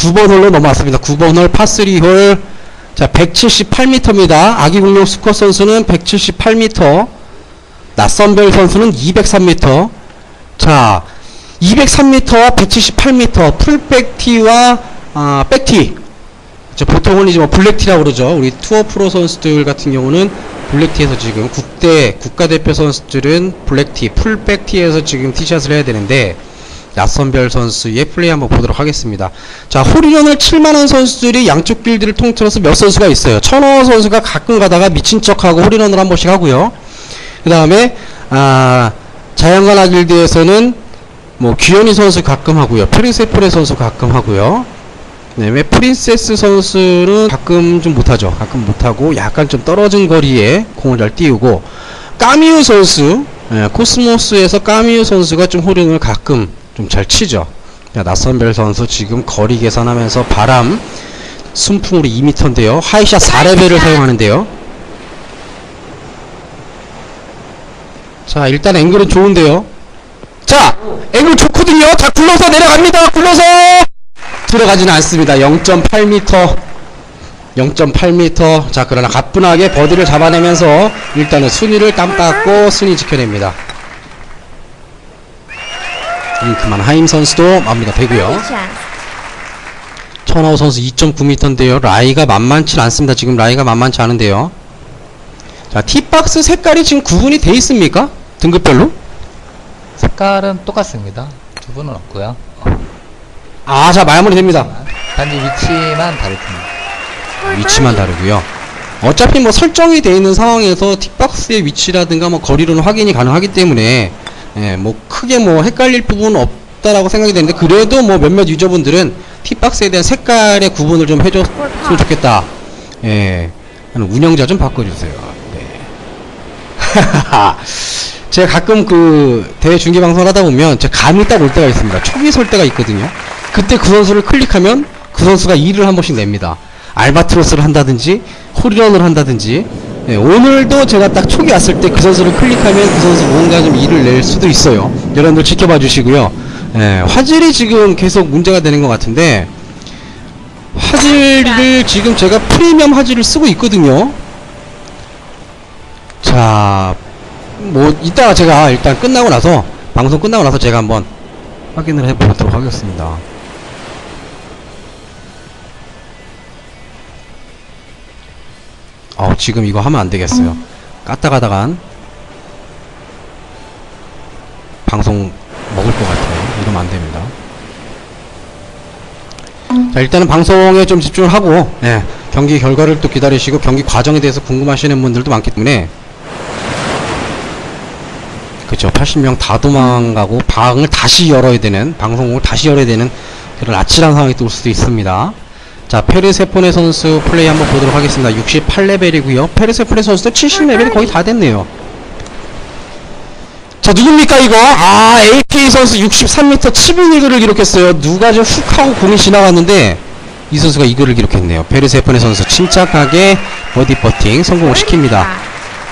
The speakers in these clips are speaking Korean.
9번 홀로 넘어왔습니다. 9번 홀 파3 홀. 자, 178m입니다. 아기공룡 스쿼 선수는 178m. 낯선별 선수는 203m. 자, 203m와 178m 풀백티와 아, 백티. 저 보통은 이제 뭐 블랙티라고 그러죠. 우리 투어 프로 선수들 같은 경우는 블랙티에서 지금 국대 국가대표 선수들은 블랙티, 풀백티에서 지금 티샷을 해야 되는데 낯선별 선수의 플레이 한번 보도록 하겠습니다. 자, 홀인원을 칠만한 선수들이 양쪽 빌드를 통틀어서 몇 선수가 있어요. 천호 선수가 가끔 가다가 미친 척하고 홀인원을 한 번씩 하고요. 그 다음에 아, 자연관아 길드에서는 뭐 귀현이 선수 가끔 하고요. 프린세프레 선수 가끔 하고요. 네, 왜 프린세스 선수는 가끔 좀 못하죠. 가끔 못하고 약간 좀 떨어진 거리에 공을 잘 띄우고 까미우 선수, 예, 코스모스에서 까미우 선수가 좀 홀인을 가끔 좀 잘 치죠. 자, 낯선별 선수 지금 거리 계산하면서 바람 순풍으로 2m인데요. 하이샷 4레벨을 사용하는데요. 자, 일단 앵글은 좋은데요. 자, 앵글 좋거든요. 자, 굴러서 내려갑니다. 굴러서 들어가지는 않습니다. 0.8m. 0.8m. 자, 그러나 가뿐하게 버디를 잡아내면서 일단은 순위를 땀 닦고 순위 지켜냅니다. 링크만 하임 선수도 마무리가 되고요. 천하우 선수 2.9m인데요. 라이가 만만치 않습니다. 지금 라이가 만만치 않은데요. 자, 티박스 색깔이 지금 구분이 돼 있습니까? 등급별로? 색깔은 똑같습니다. 두 분은 없고요. 아, 자, 마무리 됩니다. 단지 위치만 다를 뿐입니다. 위치만 다르고요. 어차피 뭐 설정이 되어 있는 상황에서 틱박스의 위치라든가 뭐 거리로는 확인이 가능하기 때문에 예, 뭐 크게 뭐 헷갈릴 부분은 없다라고 생각이 되는데 그래도 뭐 몇몇 유저분들은 틱박스에 대한 색깔의 구분을 좀 해줬으면 좋겠다. 예, 운영자 좀 바꿔주세요. 네. 제가 가끔 그 대회 중계 방송을 하다 보면 제가 감이 딱 올 때가 있습니다. 초기 설 때가 있거든요. 그때 그 선수를 클릭하면 그 선수가 일을 한 번씩 냅니다. 알바트로스를 한다든지 홀리런을 한다든지 예, 오늘도 제가 딱 초기 왔을 때 그 선수를 클릭하면 그 선수 뭔가 좀 일을 낼 수도 있어요. 여러분들 지켜봐 주시고요. 예, 화질이 지금 계속 문제가 되는 것 같은데 화질을 지금 제가 프리미엄 화질을 쓰고 있거든요. 자, 뭐 이따가 제가 일단 끝나고 나서 방송 끝나고 나서 제가 한번 확인을 해보도록 하겠습니다. 지금 이거 하면 안 되겠어요. 까딱 가다간 방송 먹을 것 같아요. 이러면 안 됩니다. 자, 일단은 방송에 좀 집중을 하고, 예, 경기 결과를 또 기다리시고, 경기 과정에 대해서 궁금하시는 분들도 많기 때문에, 그쵸. 80명 다 도망가고, 방을 다시 열어야 되는, 방송국을 다시 열어야 되는 그런 아찔한 상황이 또 올 수도 있습니다. 자, 페르세포네 선수 플레이 한번 보도록 하겠습니다. 68레벨이고요. 페르세포네 선수도 70레벨이 거의 다 됐네요. 자, 누굽니까, 이거? 아, AK 선수 63m 치빈 이글을 기록했어요. 누가 좀 훅 하고 공이 지나갔는데, 이 선수가 이글을 기록했네요. 페르세포네 선수 침착하게 버디 퍼팅 성공을 시킵니다.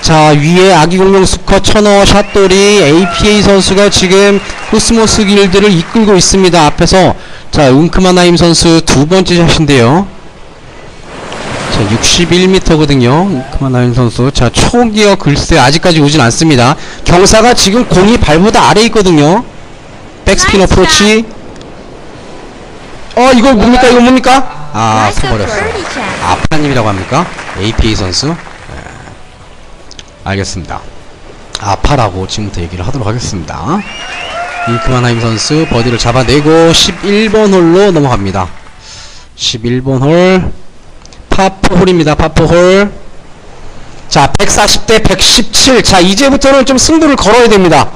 자, 위에 아기공룡 수커 천어 샷돌이 APA 선수가 지금 코스모스 길드를 이끌고 있습니다. 앞에서 자, 웅크마나임 선수 두 번째 샷인데요. 자, 61m거든요. 웅크마나임 선수. 자, 초기어 글쎄 아직까지 오진 않습니다. 경사가 지금 공이 발보다 아래 있거든요. 백스핀 어프로치. 어, 이거 뭡니까? 이거 뭡니까? 아, 서버렸어요. 아파님이라고 합니까? APA 선수? 네. 알겠습니다. 아파라고 지금부터 얘기를 하도록 하겠습니다. 잉크만하임 선수 버디를 잡아내고 11번 홀로 넘어갑니다. 11번 홀 파포 홀입니다. 파포 홀. 자, 140대 117. 자, 이제부터는 좀 승부를 걸어야 됩니다.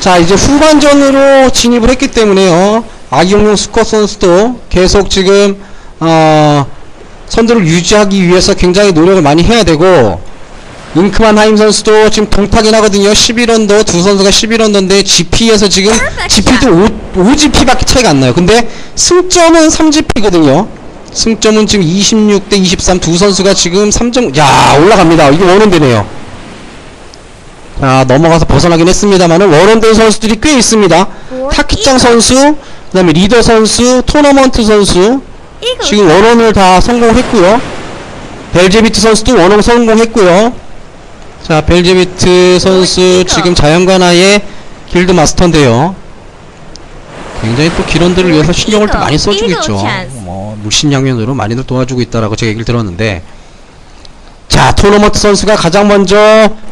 자, 이제 후반전으로 진입을 했기 때문에요. 아기용용 스쿼 선수도 계속 지금 어 선두를 유지하기 위해서 굉장히 노력을 많이 해야 되고 잉크만 하임 선수도 지금 동타긴 하거든요. 11언더 두 선수가 11언더인데 GP에서 지금 GP도 5, 5GP밖에 차이가 안 나요. 근데 승점은 3GP거든요. 승점은 지금 26 대 23 두 선수가 지금 3점 야 올라갑니다. 이게 원원대네요. 자 넘어가서 벗어나긴 했습니다만은 원원대 선수들이 꽤 있습니다. 타키짱 선수, 그다음에 리더 선수, 토너먼트 선수, 지금 원원을 다 성공했고요. 벨제비트 선수도 원원 성공했고요. 자, 벨제비트 선수 지금 자연관아의 길드 마스터인데요. 굉장히 또 기런들을 위해서 신경을 또 많이 써주고 있죠. 뭐 물신양면으로 많이들 도와주고 있다라고 제가 얘기를 들었는데 자, 토너먼트 선수가 가장 먼저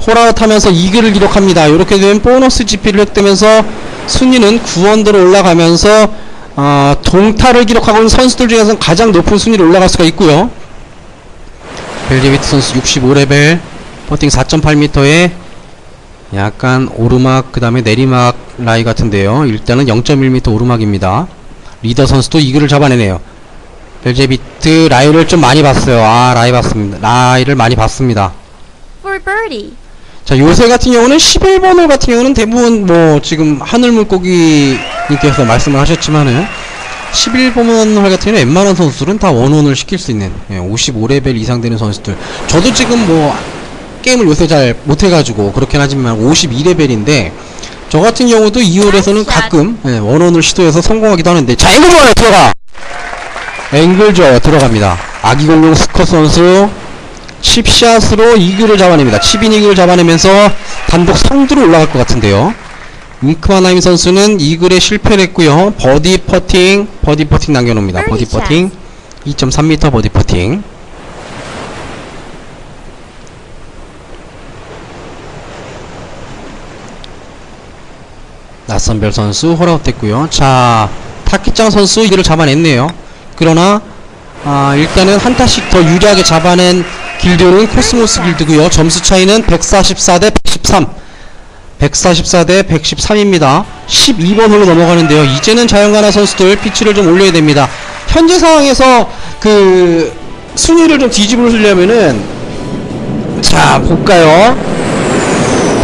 홀아웃 하면서 2기를 기록합니다. 이렇게 되면 보너스 GP를 획득하면서 순위는 9원대로 올라가면서 어, 동타를 기록하고 있는 선수들 중에서는 가장 높은 순위로 올라갈 수가 있고요. 벨제비트 선수 65레벨, 퍼팅 4.8m에 약간 오르막, 그 다음에 내리막 라이 같은데요. 일단은 0.1m 오르막입니다. 리더 선수도 이글을 잡아내네요. 벨제 비트 라이를 좀 많이 봤어요. 아, 라이 봤습니다. 라이를 많이 봤습니다. 자, 요새 같은 경우는 11번 홀 같은 경우는 대부분 뭐 지금 하늘 물고기님께서 말씀을 하셨지만은 11번 홀 같은 경우는 웬만한 선수들은 다 원원을 시킬 수 있는 예, 55레벨 이상 되는 선수들. 저도 지금 뭐 게임을 요새 잘 못해가지고 그렇긴 하지만 52레벨인데 저 같은 경우도 2홀에서는 가끔 예, 원원을 시도해서 성공하기도 하는데 자, 앵글 좋아요 들어가. 앵글 좋아요 들어갑니다. 아기공룡 스커 선수 칩샷으로 이글을 잡아냅니다. 칩인 이글을 잡아내면서 단독 상두로 올라갈 것 같은데요. 윙크마나임 선수는 이글에 실패를 했고요. 버디 퍼팅, 버디 퍼팅 남겨놓습니다. 버디 퍼팅, 2.3m 버디 퍼팅. 낯선별 선수 홀아웃 됐고요. 자, 타키짱 선수 이글을 잡아냈네요. 그러나 아, 일단은 한 타씩 더 유리하게 잡아낸 길드는 코스모스 길드고요. 점수 차이는 144 대 113. 144 대 113입니다. 12번 홀로 넘어가는데요. 이제는 자연가나 선수들 피치를 좀 올려야 됩니다. 현재 상황에서 그 순위를 좀 뒤집으려면은 자 볼까요?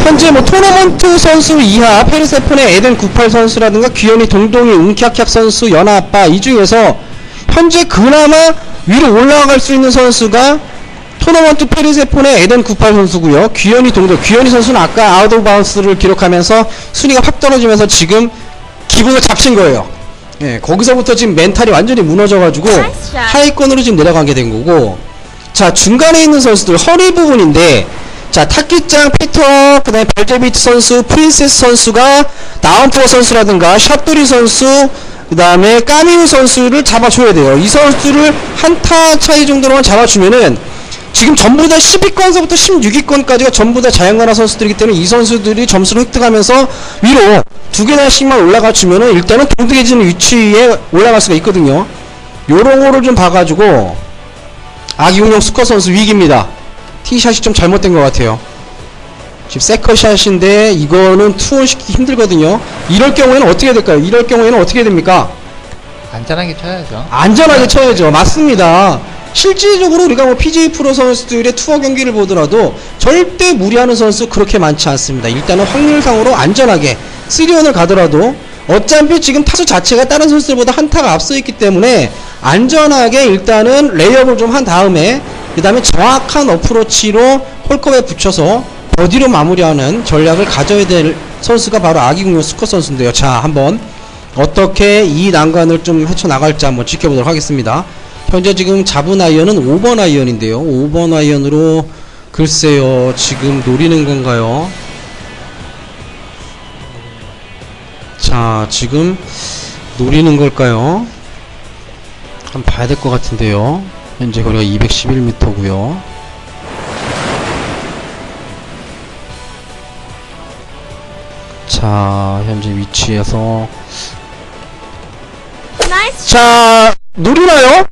현재 뭐 토너먼트 선수 이하 페르세폰의 에덴 98 선수라든가 귀현이 동동이 웅키아키악 선수 연아빠 이 중에서 현재 그나마 위로 올라갈 수 있는 선수가 토너먼트 페르세폰의 에덴 98 선수고요. 귀현이 동동 귀현이 선수는 아까 아웃 오브 바운스를 기록하면서 순위가 확 떨어지면서 지금 기분을 잡친 거예요. 예, 거기서부터 지금 멘탈이 완전히 무너져가지고. 하위권으로 지금 내려가게 된 거고 자 중간에 있는 선수들 허리 부분인데 자 타키짱 피터 그 다음에 벨제비트 선수 프린세스 선수가 나운프어 선수라든가 샷도리 선수 그 다음에 까미우 선수를 잡아줘야 돼요 이 선수를 한타 차이 정도로만 잡아주면은 지금 전부 다 10위권서부터 16위권까지가 전부 다 자연관화 선수들이기 때문에 이 선수들이 점수를 획득하면서 위로 두 개나씩만 올라가 주면은 일단은 동등해지는 위치에 올라갈 수가 있거든요 요런 거를 좀 봐가지고 아기운용 스커 선수 위기입니다. 티샷이 좀 잘못된 것 같아요. 지금 세컨샷인데 이거는 투혼 시키기 힘들거든요. 이럴 경우에는 어떻게 될까요? 이럴 경우에는 어떻게 됩니까? 안전하게 쳐야죠. 안전하게 쳐야죠. 맞습니다. 실질적으로 우리가 뭐 PJ 프로 선수들의 투어 경기를 보더라도 절대 무리하는 선수 그렇게 많지 않습니다. 일단은 확률상으로 안전하게 3원을 가더라도 어차피 지금 타수 자체가 다른 선수들보다 한타가 앞서 있기 때문에 안전하게 일단은 레이업을 좀 한 다음에 그 다음에 정확한 어프로치로 홀컵에 붙여서 버디로 마무리하는 전략을 가져야 될 선수가 바로 아기국용 스커 선수인데요. 자, 한번 어떻게 이 난관을 좀 헤쳐나갈지 한번 지켜보도록 하겠습니다. 현재 지금 잡은 아이언은 5번 아이언인데요. 5번 아이언으로 글쎄요, 지금 노리는 건가요? 자, 지금 노리는 걸까요? 한번 봐야 될 것 같은데요. 현재 거리가 211m고요. 자, 현재 위치에서 자, 누르나요?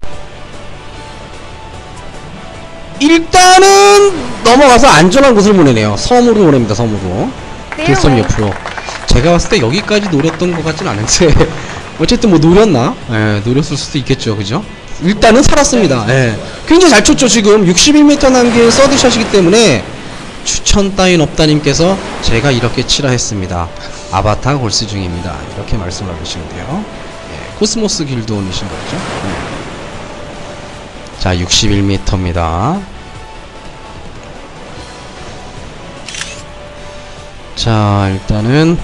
일단은 넘어가서 안전한 곳을 보내네요. 섬으로 보냅니다, 섬으로. 길섬 fairway. 옆으로. 제가 봤을 때 여기까지 노렸던 것 같진 않은데. 어쨌든 뭐 노렸나? 예, 노렸을 수도 있겠죠, 그죠? 일단은 살았습니다. 예. 굉장히 잘 쳤죠, 지금. 61m 남긴 서드샷이기 때문에 추천 따윈 없다님께서 제가 이렇게 치라 했습니다. 아바타 골스 중입니다. 이렇게 말씀을 하시는데요. 예, 코스모스 길드원이신 거죠? 예. 자, 61m입니다. 자, 일단은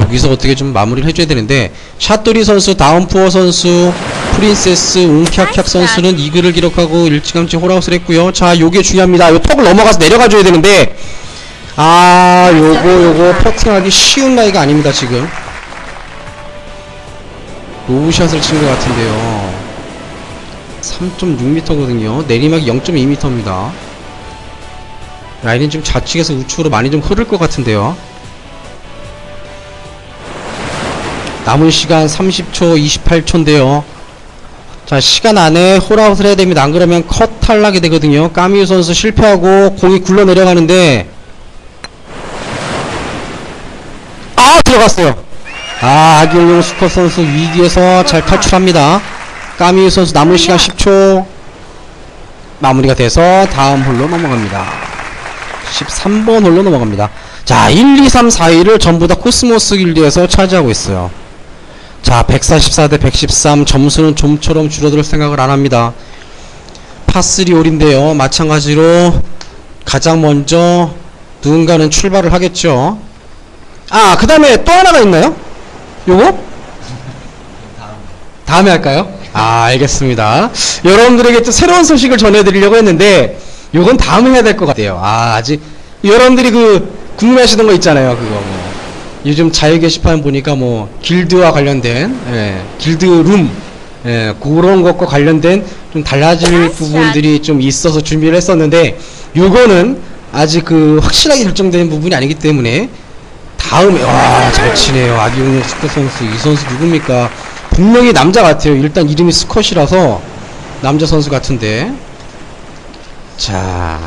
여기서 어떻게 좀 마무리를 해줘야 되는데 샷도리 선수, 다운푸어 선수, 프린세스 웅캬캬 선수는 이글을 기록하고 일찌감치 홀아웃을 했고요. 자, 요게 중요합니다. 요 턱을 넘어가서 내려가 줘야 되는데 아, 요거 요거 퍼팅하기 쉬운 나이가 아닙니다, 지금. 로브샷을 친 것 같은데요. 3.6m거든요. 내리막이 0.2m입니다. 라인은 지금 좌측에서 우측으로 많이 좀 흐를 것 같은데요. 남은 시간 30초 28초인데요. 자, 시간 안에 홀아웃을 해야 됩니다. 안 그러면 컷 탈락이 되거든요. 까미우 선수 실패하고 공이 굴러 내려가는데 아, 들어갔어요. 아, 아기용 스커 선수 위기에서 잘 탈출합니다. 까미우 선수 남은 시간 10초 마무리가 돼서 다음 홀로 넘어갑니다. 13번 홀로 넘어갑니다. 자, 1, 2, 3, 4위를 전부 다 코스모스 길드에서 차지하고 있어요. 자, 144 대 113 점수는 좀처럼 줄어들 생각을 안 합니다. 파3 홀인데요. 마찬가지로 가장 먼저 누군가는 출발을 하겠죠. 아, 그 다음에 또 하나가 있나요? 요거? 다음에 할까요? 아, 알겠습니다. 여러분들에게 또 새로운 소식을 전해드리려고 했는데, 요건 다음에 해야 될 것 같아요. 아, 아직, 여러분들이 그, 궁금해 하시던 거 있잖아요. 그거 뭐. 요즘 자유 게시판 보니까 뭐, 길드와 관련된, 예, 길드 룸, 예, 그런 것과 관련된 좀 달라질 부분들이 좀 있어서 준비를 했었는데, 요거는 아직 그, 확실하게 결정된 부분이 아니기 때문에, 다음에 와 잘 치네요. 아기용역 스컷 선수. 이 선수 누굽니까? 분명히 남자 같아요. 일단 이름이 스컷이라서 남자 선수 같은데. 자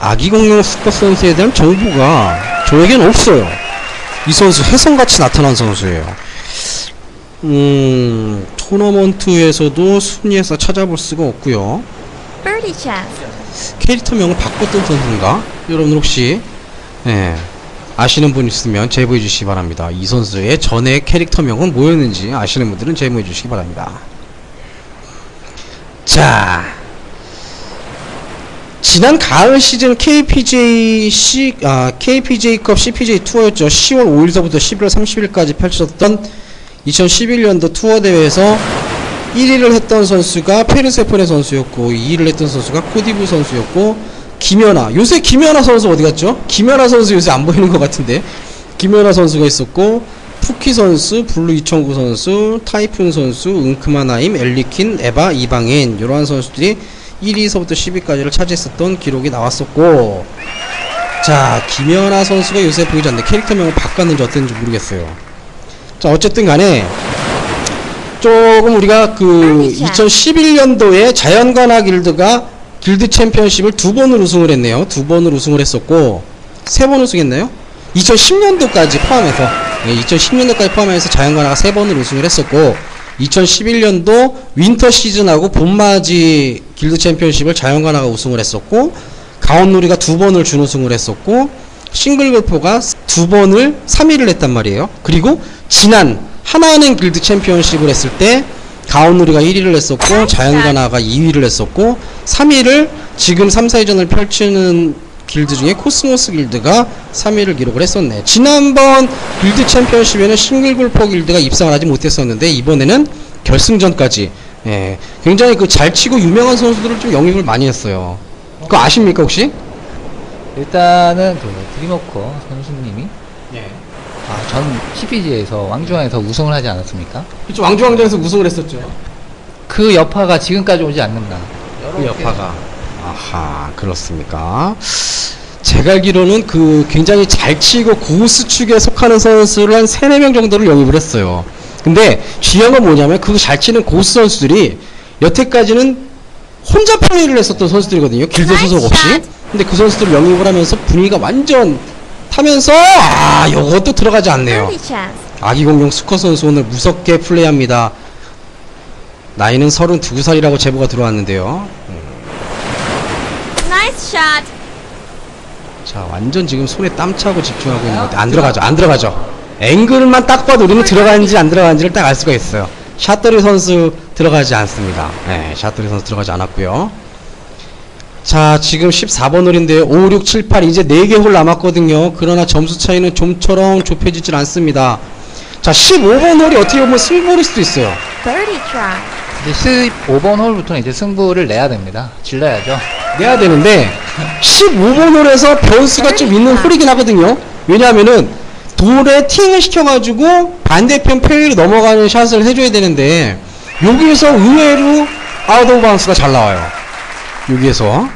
아기공룡 스컷 선수에 대한 정보가 저에겐 없어요 이 선수 혜성같이 나타난 선수예요 음 토너먼트에서도 순위에서 찾아볼 수가 없고요. 캐릭터명을 바꿨던 선수인가? 여러분 혹시 예, 아시는 분 있으면 제보해 주시기 바랍니다. 이 선수의 전에 캐릭터명은 뭐였는지 아시는 분들은 제보해 주시기 바랍니다. 자, 지난 가을 시즌 KPJ C, 아, KPJ컵 CPJ 투어였죠. 10월 5일서부터 11월 30일까지 펼쳐졌던 2011년도 투어 대회에서 1위를 했던 선수가 페르세폰의 선수였고 2위를 했던 선수가 코디브 선수였고 김연아 요새 김연아 선수 어디 갔죠? 김연아 선수 요새 안 보이는 것 같은데 김연아 선수가 있었고 푸키 선수, 블루 2009 선수, 타이푼 선수, 응크마나임, 엘리킨, 에바, 이방인 이러한 선수들이 1위서부터 10위까지를 차지했었던 기록이 나왔었고 자 김연아 선수가 요새 보이지 않는데 캐릭터명을 바꿨는지 어땠는지 모르겠어요 자 어쨌든 간에 조금 우리가 그 2011년도에 자연관화 길드가 길드 챔피언십을 두 번을 우승을 했네요. 두 번을 우승을 했었고 세 번 우승했나요? 2010년도까지 포함해서 네, 2010년도까지 포함해서 자연관화가 세 번을 우승을 했었고 2011년도 윈터 시즌하고 봄맞이 길드 챔피언십을 자연관화가 우승을 했었고 가온누리가 두 번을 준우승을 했었고 싱글골포가 두 번을 3위를 했단 말이에요. 그리고 지난 하나은행 길드 챔피언십을 했을 때 가온누리가 1위를 했었고 자연가나가 2위를 했었고 3위를 지금 3, 4위전을 펼치는 길드 중에 코스모스 길드가 3위를 기록을 했었네. 지난번 길드 챔피언십에는 싱글 골퍼 길드가 입상을 하지 못했었는데 이번에는 결승전까지 예, 굉장히 그 잘 치고 유명한 선수들을 좀 영입을 많이 했어요. 그거 아십니까 혹시? 일단은 그 드리머커 선수님이 예. 아, 전 CPG에서 왕중왕에서 우승을 하지 않았습니까? 그쵸 왕중왕전에서 우승을 했었죠. 그 여파가 지금까지 오지 않는다. 그 여파가 아하 그렇습니까? 제가 알기로는 그 굉장히 잘 치고 고수 축에 속하는 선수를 한 3, 4명 정도를 영입을 했어요. 근데 중요한 건 뭐냐면 그 잘 치는 고수 선수들이 여태까지는 혼자 플레이를 했었던 선수들이거든요. 길드 소속 없이. 근데 그 선수들을 영입을 하면서 분위기가 완전 타면서 아 요것도 들어가지 않네요. 아기공룡 수커 선수 오늘 무섭게 플레이합니다. 나이는 32살이라고 제보가 들어왔는데요 Shot. 자 완전 지금 손에 땀 차고 집중하고 있는 건데 안 들어가죠 안 들어가죠. 앵글만 딱 봐도 우리는 들어가는지 안 들어가는지를 딱 알 수가 있어요. 샷더리 선수 들어가지 않습니다. 네 샷더리 선수 들어가지 않았고요. 자 지금 14번 홀인데요. 5, 6, 7, 8 이제 4개 홀 남았거든요. 그러나 점수 차이는 좀처럼 좁혀지질 않습니다. 자 15번 홀이 어떻게 보면 승부일 수도 있어요. Birdie try. 이제 15번 홀부터는 이제 승부를 내야 됩니다. 질러야죠. 내야 되는데 15번 홀에서 변수가 좀 있는 홀이긴 하거든요. 왜냐하면은 돌에 팅을 시켜가지고 반대편 페이로 넘어가는 샷을 해줘야 되는데 여기에서 의외로 아웃 오브 바운스가 잘 나와요. 여기에서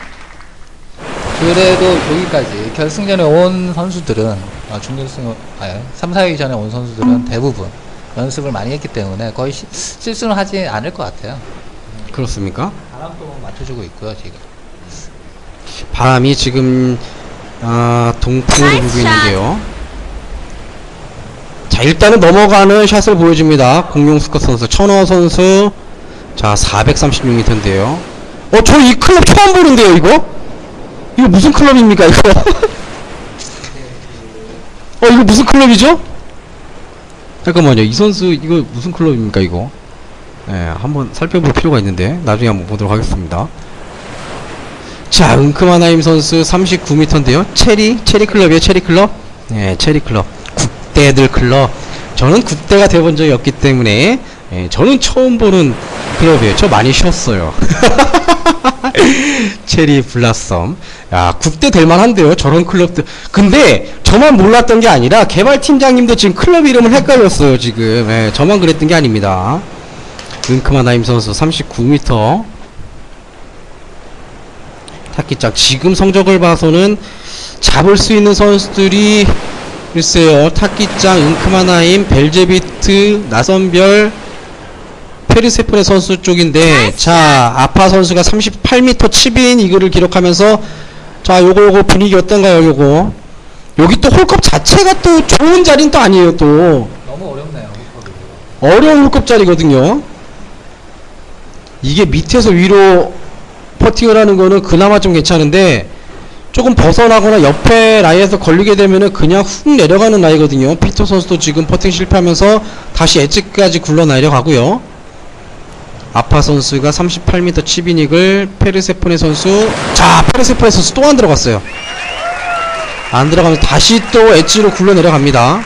그래도 여기까지 결승전에 온 선수들은 아, 준결승 아 3, 4위 전에 온 선수들은 대부분 연습을 많이 했기 때문에 거의 시- 실수는 하지 않을 것 같아요. 그렇습니까? 바람도 맞춰주고 있고요 지금. 바람이 지금 아, 동풍으로 불고 있는데요. 자 일단은 넘어가는 샷을 보여줍니다. 공룡 스커 선수 천호 선수 자 436m인데요. 어 저 이 클럽 처음 보는데요 이거? 이거 무슨 클럽입니까 이거? 어 이거 무슨 클럽이죠? 잠깐만요 이 선수 이거 무슨 클럽입니까 이거? 예 한번 살펴볼 필요가 있는데 나중에 한번 보도록 하겠습니다. 자, 은크마나임 선수 39m인데요. 체리, 체리 클럽이에요, 체리 클럽. 네, 체리 클럽. 국대들 클럽. 저는 국대가 돼본 적이 없기 때문에, 예, 저는 처음 보는 클럽이에요. 저 많이 쉬었어요. 체리 블라썸. 야, 국대 될 만한데요, 저런 클럽들. 근데, 저만 몰랐던 게 아니라, 개발팀장님도 지금 클럽 이름을 헷갈렸어요, 지금. 예, 저만 그랬던 게 아닙니다. 은크마나임 선수 39m. 타키짝 지금 성적을 봐서는 잡을 수 있는 선수들이 글쎄요 타키짱 은크마나임 벨제비트 나선별 페르세프네 선수 쪽인데 자 아파 선수가 38m 칩인 이거를 기록하면서 자 요거 요거 분위기 어떤가요 요거 여기 또 홀컵 자체가 또 좋은 자리는 또 아니에요 또 너무 어렵네요. 어려운 홀컵 자리거든요. 이게 밑에서 위로 퍼팅을 하는 거는 그나마 좀 괜찮은데 조금 벗어나거나 옆에 라이에서 걸리게 되면은 그냥 훅 내려가는 라이거든요. 피터 선수도 지금 퍼팅 실패하면서 다시 엣지까지 굴러 내려가고요. 아파 선수가 38m 치비닉을 페르세포네 선수 자 페르세포네 선수 또 안 들어갔어요. 안 들어가면 다시 또 엣지로 굴러 내려갑니다.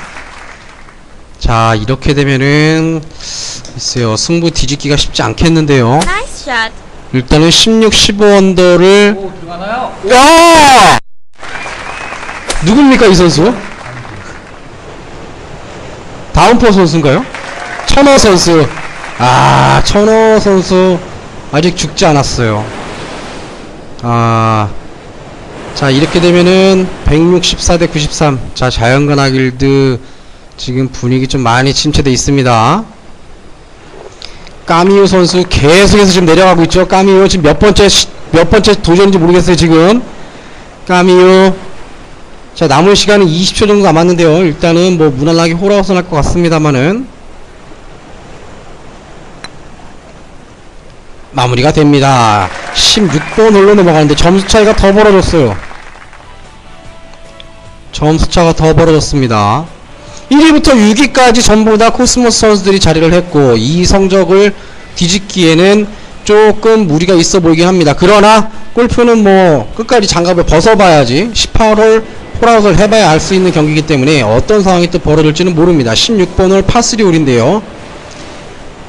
자 이렇게 되면은 글쎄요 승부 뒤집기가 쉽지 않겠는데요 Nice shot. 일단은 16, 15 언더를 오 들어가나요? 야 누굽니까 이 선수? 다운포 선수인가요? 천호 선수 아 천호 선수 아직 죽지 않았어요 아 자 이렇게 되면은 164 대 93 자 자연간화 길드 지금 분위기 좀 많이 침체돼 있습니다 까미우 선수 계속해서 지금 내려가고 있죠. 까미우 지금 몇 번째 시- 몇 번째 도전인지 모르겠어요. 지금 까미우 자 남은 시간은 20초 정도 남았는데요. 일단은 뭐 무난하게 홀아웃은 할것 같습니다만은 마무리가 됩니다. 16번 홀로 넘어가는데 점수 차이가 더 벌어졌어요. 점수 차가 더 벌어졌습니다. 1위부터 6위까지 전부 다 코스모스 선수들이 자리를 했고 이 성적을 뒤집기에는 조금 무리가 있어 보이긴 합니다. 그러나 골프는 뭐 끝까지 장갑을 벗어봐야지 18홀 홀아웃을 해봐야 알 수 있는 경기이기 때문에 어떤 상황이 또 벌어질지는 모릅니다. 16번 홀 파3 홀인데요.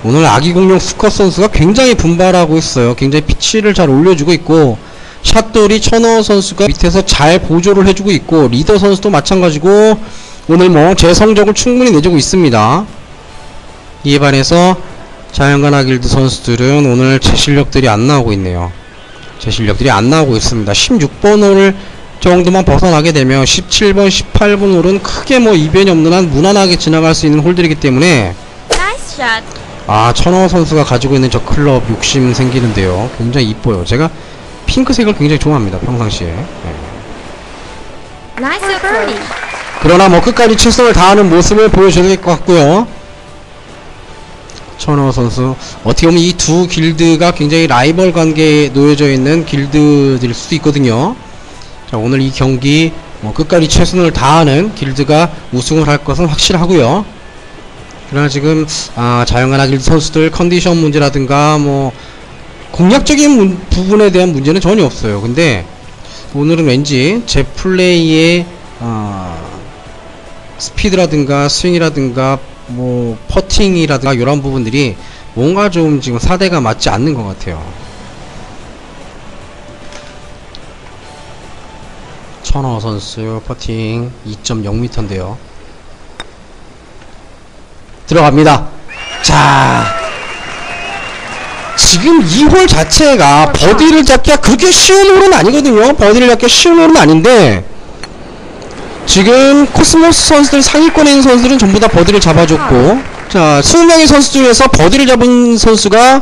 오늘 아기 공룡 수컷 선수가 굉장히 분발하고 있어요. 굉장히 피치를 잘 올려주고 있고 샷돌이 천호 선수가 밑에서 잘 보조를 해주고 있고 리더 선수도 마찬가지고 오늘 뭐 제 성적을 충분히 내주고 있습니다. 이에 반해서 자연간화 길드 선수들은 오늘 제 실력들이 안 나오고 있네요. 제 실력들이 안 나오고 있습니다. 16번 홀 정도만 벗어나게 되면 17번, 18번 홀은 크게 뭐 이변이 없는 한 무난하게 지나갈 수 있는 홀들이기 때문에. 아 천호 선수가 가지고 있는 저 클럽 욕심 생기는데요. 굉장히 이뻐요. 제가 핑크색을 굉장히 좋아합니다. 평상시에. 네. 그러나 뭐 끝까지 최선을 다하는 모습을 될것 같고요. 천호 선수 어떻게 보면 이 두 길드가 굉장히 라이벌 관계에 놓여져 있는 길드일 수도 있거든요. 자 오늘 이 경기 뭐 끝까지 최선을 다하는 길드가 우승을 할 것은 확실하고요. 그러나 지금 아, 자영하나 길드 선수들 컨디션 문제라든가 뭐 공략적인 문- 부분에 대한 문제는 전혀 없어요. 근데 오늘은 왠지 제 플레이의 아, 스피드라든가 스윙이라든가 뭐 퍼팅이라든가 이런 부분들이 뭔가 좀 지금 사대가 맞지 않는 것 같아요. 천호 선수 퍼팅 2.0m인데요. 들어갑니다. 자, 지금 이홀 자체가 버디를 잡기가 그렇게 쉬운 홀은 아니거든요. 버디를 잡기가 쉬운 홀은 아닌데, 지금 코스모스 선수들 상위권에 있는 선수들은 전부 다 버디를 잡아줬고, 자, 20명의 선수 중에서 버디를 잡은 선수가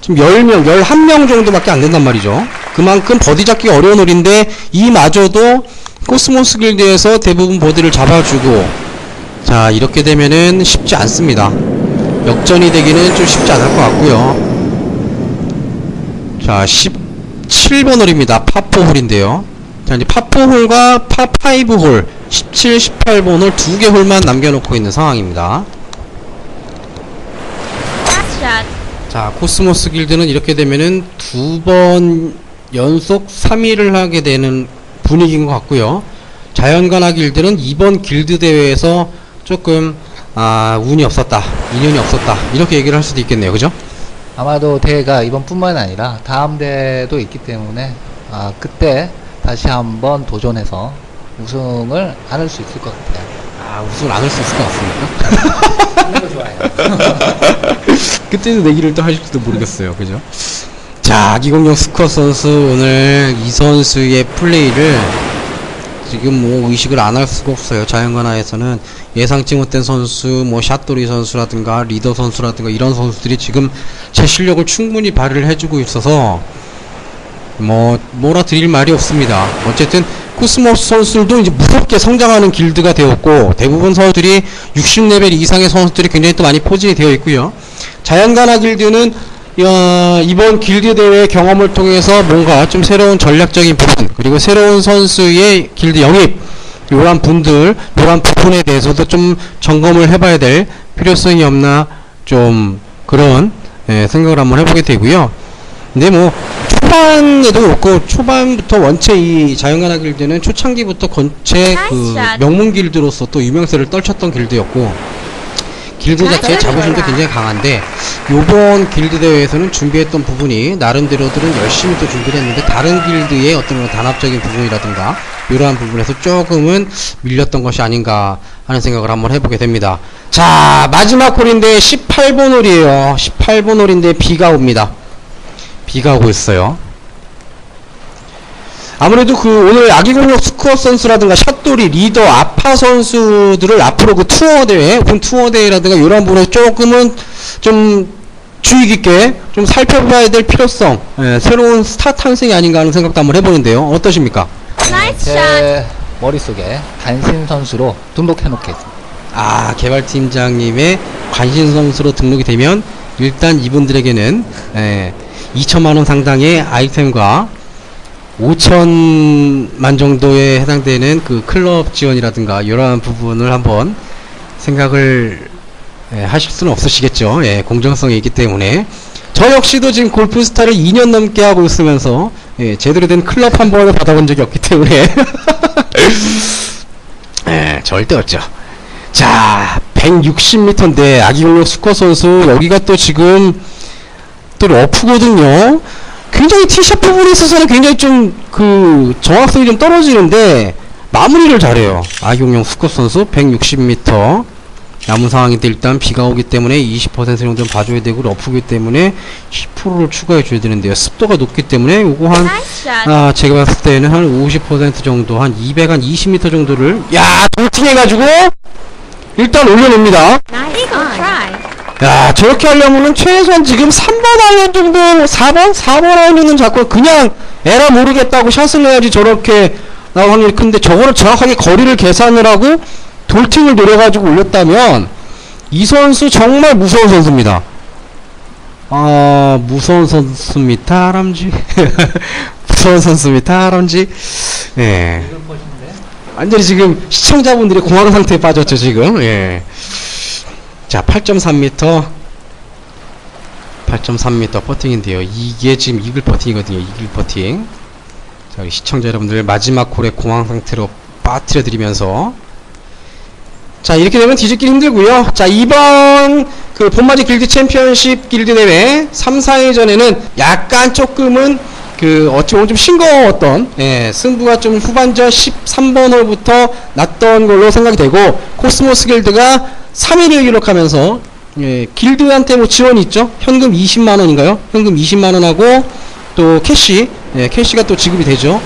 지금 10명, 11명 정도밖에 안 된단 말이죠. 그만큼 버디 잡기가 어려운 홀인데, 이마저도 코스모스 길드에서 대부분 버디를 잡아주고, 자, 이렇게 되면은 쉽지 않습니다. 역전이 되기는 좀 쉽지 않을 것 같고요. 자, 17번 홀입니다. 파4 홀인데요. 자, 이제 파4 홀과 파5 홀, 17, 18번 홀 두 개 홀만 남겨놓고 있는 상황입니다. 자, 코스모스 길드는 이렇게 되면은 두 번 연속 3위를 하게 되는 분위기인 것 같고요. 자연관화 길드는 이번 길드 대회에서 조금 아, 운이 없었다, 인연이 없었다 이렇게 얘기를 할 수도 있겠네요, 그죠? 아마도 대회가 이번뿐만 아니라 다음 대회도 있기 때문에 아, 그때 다시 한번 도전해서 우승을 안을 수 있을 것 같아요. 아, 우승을 안할수 있을 것 같습니까? 하는 거 좋아해요. 그때도 내기를 또 하실지도 모르겠어요, 그죠? 자, 기공용 스쿼 선수 오늘 이 선수의 플레이를 지금 뭐 의식을 안 할 수가 없어요. 자연관화에서는 예상치 못한 선수, 뭐 샷돌이 선수라든가 리더 선수라든가 이런 선수들이 지금 제 실력을 충분히 발휘를 해주고 있어서 뭐 뭐라 드릴 말이 없습니다. 어쨌든 코스모스 선수들도 이제 무섭게 성장하는 길드가 되었고 대부분 선수들이 60레벨 이상의 선수들이 굉장히 또 많이 포진이 되어 있고요. 자연가나 길드는 어, 이번 길드 대회 경험을 통해서 뭔가 좀 새로운 전략적인 부분 그리고 새로운 선수의 길드 영입 요런 분들 요런 부분에 대해서도 좀 점검을 해봐야 될 필요성이 없나 좀 그런 예, 생각을 한번 해보게 되고요. 근데 뭐 초반에도 그렇고 초반부터 원체 이 자연가나 길드는 초창기부터 건체 그. 명문 길드로서 또 유명세를 떨쳤던 길드였고 길드 자체의 자부심도 굉장히 강한데 요번 길드 대회에서는 준비했던 부분이 나름대로들은 열심히 또 준비를 했는데 다른 길드의 어떤 그런 단합적인 부분이라든가 이러한 부분에서 조금은 밀렸던 것이 아닌가 하는 생각을 한번 해보게 됩니다. 자 마지막 홀인데 18번 홀이에요. 18번 홀인데 비가 옵니다. 비가 오고 있어요. 아무래도 그 오늘 아기공룡 스쿠어 선수라든가 샷돌이 리더 아파 선수들을 앞으로 그 투어 대회 오픈 투어 대회라든가 이런 부분에 조금은 좀 주의 깊게 좀 살펴봐야 될 필요성 예, 새로운 스타 탄생이 아닌가 하는 생각도 한번 해보는데요 어떠십니까? Shot. 제 머릿속에 간신 선수로 등록해 놓겠습니다. 아 개발팀장님의 관심 선수로 등록이 되면 일단 이분들에게는 예, 2천만 원 상당의 아이템과 5천만 정도에 해당되는 그 클럽 지원이라든가 이러한 부분을 한번 생각을 예, 하실 수는 없으시겠죠. 예, 공정성이 있기 때문에. 저 역시도 지금 골프스타를 2년 넘게 하고 있으면서 예, 제대로 된 클럽 한 번을 받아본 적이 없기 때문에 예, 절대 없죠. 자, 160m인데 아기공룡 스쿼 선수 여기가 또 지금 또 러프거든요. 굉장히 티샷 부분에 있어서는 굉장히 좀 그 정확성이 좀 떨어지는데 마무리를 잘해요. 아기용용 스쿼 선수 160m 남은 상황인데 일단 비가 오기 때문에 20% 정도는 봐줘야 되고 러프기 때문에 10%를 추가해 줘야 되는데요. 습도가 높기 때문에 요거 한. 아, 제가 봤을 때는 한 50% 정도, 한 200, 한 20m 정도를, 야, 돌팅해가지고, 일단 올려냅니다. 야, 저렇게 하려면은 최소한 지금 3번 아이언 정도, 4번? 4번 아이언은 자꾸 그냥 에라 모르겠다고 샷을 내야지 저렇게 나올 확률이 큰데 저거를 정확하게 거리를 계산을 하고 돌팅을 노려가지고 올렸다면 이 선수 정말 무서운 선수입니다. 아, 무서운 선수입니다, 람쥐. 무서운 선수입니다, 람쥐. 예. 완전히 지금 시청자분들이 공황 상태에 빠졌죠, 지금. 예. 자, 8.3m. 8.3m 퍼팅인데요. 이게 지금 이글 퍼팅이거든요. 이글 퍼팅. 자, 우리 시청자 여러분들 마지막 홀에 공황 상태로 빠뜨려 드리면서 자, 이렇게 되면 뒤집기 힘들고요. 자, 이번 그 본마지 길드 챔피언십 길드 대회 3, 4회전에는 약간 조금은 그 어찌 보면 좀 싱거웠던 예, 승부가 좀 후반전 13번 홀부터 났던 걸로 생각이 되고 코스모스 길드가 3위를 기록하면서 예, 길드한테 뭐 지원이 있죠? 현금 20만 원인가요? 현금 20만 원하고 또 캐시 예, 캐시가 또 지급이 되죠.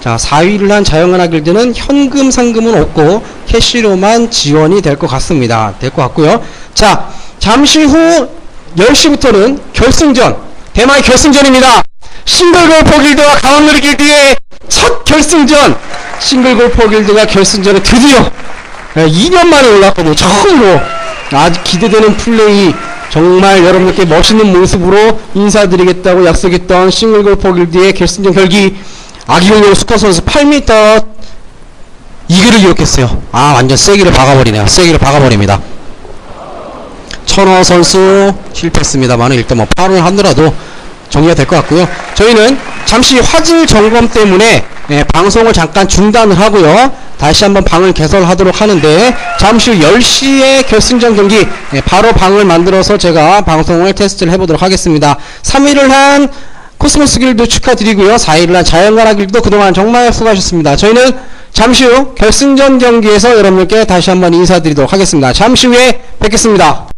자 4위를 한 자영하나 길드는 현금 상금은 없고 캐시로만 지원이 될 것 같습니다. 될 것 같고요. 자 잠시 후 10시부터는 결승전 대망의 결승전입니다. 싱글 골퍼 길드와 강원누리 길드의 첫 결승전. 싱글 골퍼 길드가 결승전에 드디어 예, 2년 만에 올랐거든요 처음으로 아주 기대되는 플레이 정말 여러분들께 멋있는 모습으로 인사드리겠다고 약속했던 싱글 골퍼 길드의 결승전 결기 아기용용 스커 선수 8m 2개를 기록했어요 아 완전 세기를 박아버리네요 세기를 박아버립니다 천호 선수 실패했습니다만 일단 뭐 팔을 하느라도 정리가 될 것 같고요. 저희는 잠시 화질 점검 때문에 예, 방송을 잠깐 중단을 하고요. 다시 한번 방을 개설하도록 하는데 잠시 후 10시에 결승전 경기 예, 바로 방을 만들어서 제가 방송을 테스트를 해보도록 하겠습니다. 3위를 한 코스모스 길도 축하드리고요. 4위를 한 자연가라 길도 그동안 정말 수고하셨습니다. 저희는 잠시 후 결승전 경기에서 여러분들께 다시 한번 인사드리도록 하겠습니다. 잠시 후에 뵙겠습니다.